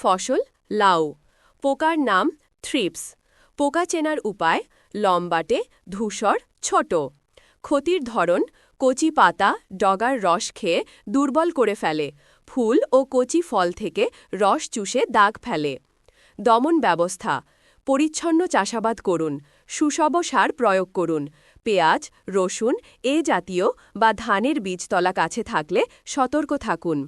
ফসল, লাউ। পোকার নাম থ্রিপস। পোকা চেনার উপায়, লম্বাটে, ধূসর, ছোট। ক্ষতির ধরন, কচি পাতা, ডগার রস খেয়ে দুর্বল করে ফেলে। ফুল ও কচি ফল থেকে রস চুষে দাগ ফেলে। দমন ব্যবস্থা, পরিচ্ছন্ন চাষাবাদ করুন, সুষম সার প্রয়োগ করুন। পেঁয়াজ, রসুন, এ জাতীয় বা ধানের বীজতলা কাছে থাকলে সতর্ক থাকুন।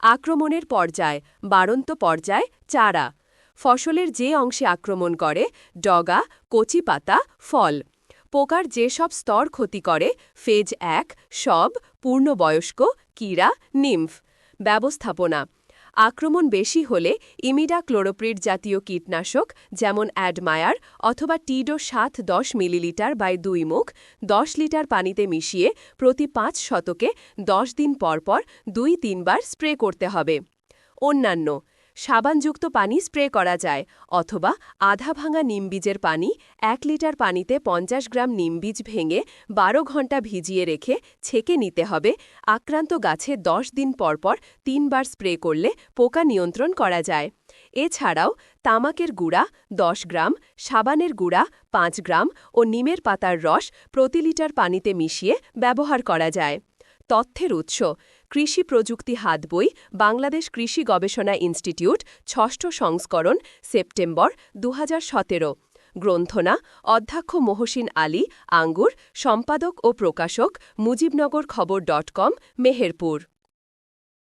আক্রমণের পর্যায়, বাড়ন্ত পর্যায়, চারা। ফসলের যে অংশে আক্রমণ করে, ডগা কচি পাতা ফল। পোকার যেসব স্তর ক্ষতি করে, ফেজ এক, সব, পূর্ণবয়স্ক কীরা নিম্ফ। ব্যবস্থাপনা আক্রমণ বেশি হলে ইমিডা ক্লোরোপ্রিড জাতীয় কীটনাশক, যেমন অ্যাডমায়ার অথবা টিডো সাত দশ মিলিলিটার বাই দুই মুখ, দশ লিটার পানিতে মিশিয়ে প্রতি পাঁচ শতকে দশ দিন পরপর দুই তিনবার স্প্রে করতে হবে। অন্যান্য সাবানযুক্ত পানি স্প্রে করা যায়, অথবা আধা ভাঙা নিমবীজের পানি, এক লিটার পানিতে পঞ্চাশ গ্রাম নিমবীজ ভেঙে বারো ঘণ্টা ভিজিয়ে রেখে ছেঁকে নিতে হবে। আক্রান্ত গাছে দশ দিন পরপর তিনবার স্প্রে করলে পোকা নিয়ন্ত্রণ করা যায়। এছাড়াও তামাকের গুঁড়া দশ গ্রাম, সাবানের গুঁড়া পাঁচ গ্রাম ও নিমের পাতার রস প্রতি লিটার পানিতে মিশিয়ে ব্যবহার করা যায়। তথ্যের উৎস, কৃষি প্রযুক্তি হাত বই, বাংলাদেশ কৃষি গবেষণা ইনস্টিটিউট, ষষ্ঠ সংস্করণ, সেপ্টেম্বর দু হাজার সতেরো। গ্রন্থনা, অধ্যক্ষ মহসিন আলী, আঙ্গুর, সম্পাদক ও প্রকাশক, মুজিবনগর খবর ডট কম, মেহেরপুর।